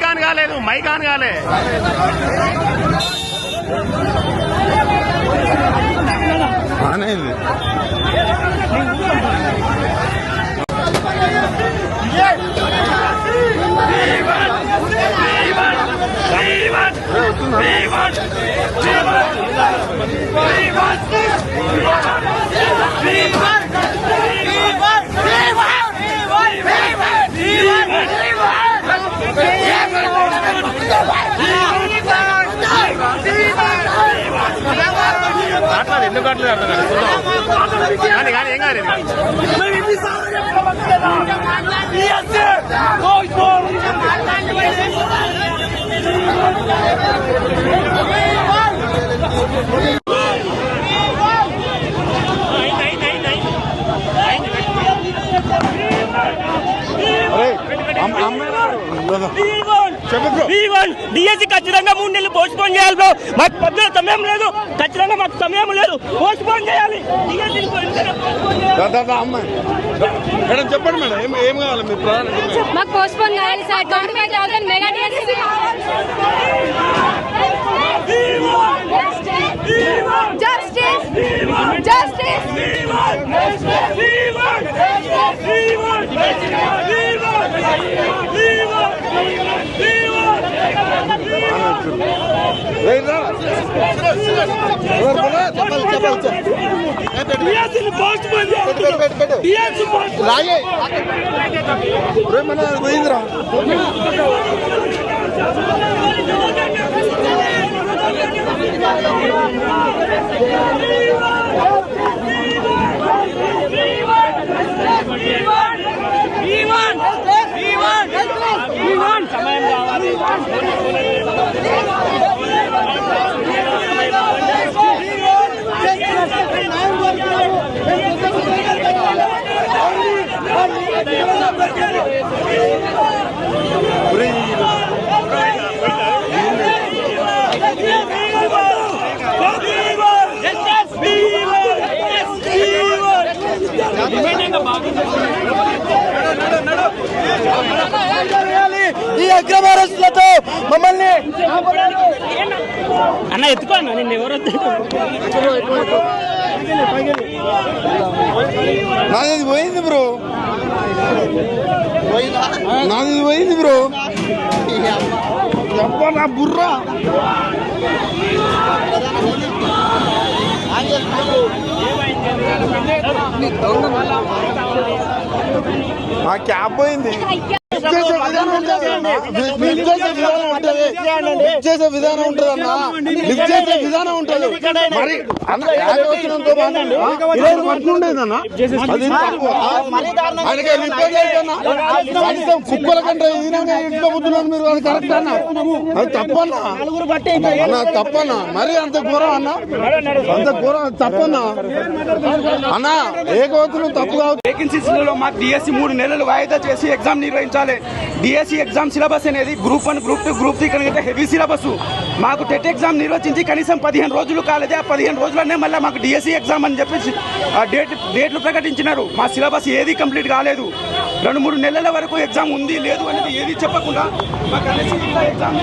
Mic on కాలేదు mic on కాలే అనేది మాట్లాడు ఎందుకు అట్లేదు అర్థం కాదు కానీ కానీ ఏం కాదు డిఎస్సి ఖచ్చితంగా మూడు నెలలు పోస్ట్ పోన్ చేయాలి బ్రో మాకు పొద్దున సమయం లేదు ఖచ్చితంగా మాకు సమయం లేదు పోస్ట్ పోన్ చేయాలి చేయాలి. మేడం చెప్పండి మేడం ఏం ఏం కావాలి మీ? మాకు పోస్ట్ పోన్ కావాలి sir twenty five thousand mega DSC justice justice right రే మన పోయిందిరా సమయం కావాలి ఈ అక్రమ అరెస్టులతో మమ్మల్ని అన్న ఎత్తుకో అన్న నిన్ను ఎవరు నాది పోయింది బ్రో నాది పోయింది బ్రో అబ్బా నా బుర్రా మా క్యాబ్ పోయింది. చేసే విధానం ఉంటుంది. అన్న. లిఫ్ట్ చేసే విధానం ఉంటుంది. లిఫ్ట్ చేసే విధానం ఉంటుంది. అన్న లిఫ్ట్ చేసే విధానం ఉంటుంది. మరి అది. ఆయనకి లిఫ్ట్. కనీసం కుక్కల కంటే ఇంట్లో బుద్ధులను మీరు అది కరెక్ట్ అన్న. అది తప్పన్న. అన్న తప్పన్న. మరి అంత ఘోరం అన్న? అంత ఘోరం తప్పన్న. అన్న ఏకవచనం తప్పు కావచ్చు వేకెన్సీస్లలో మాకు డిఎస్సి మూడు నెలలు వాయిదా చేసి ఎగ్జామ్ నిర్వహించాలి. డిఎస్సి ఎగ్జామ్ సిలబస్ అనేది group one group two group three కనుక హెవీ సిలబస్ మాకు టెట్ ఎగ్జామ్ నిర్వచించి కనీసం పదిహేను రోజులు కాలేదు. ఆ పదిహేను రోజులనే మళ్ళీ మాకు డిఎస్సి ఎగ్జామ్ అని చెప్పేసి ఆ డేట్ డేట్లు ప్రకటించినారు. మా సిలబస్ ఏది కంప్లీట్ కాలేదు. రెండు మూడు నెలల వరకు ఎగ్జామ్ ఉంది లేదు అనేది ఏది చెప్పకుండా మాకు ఎగ్జామ్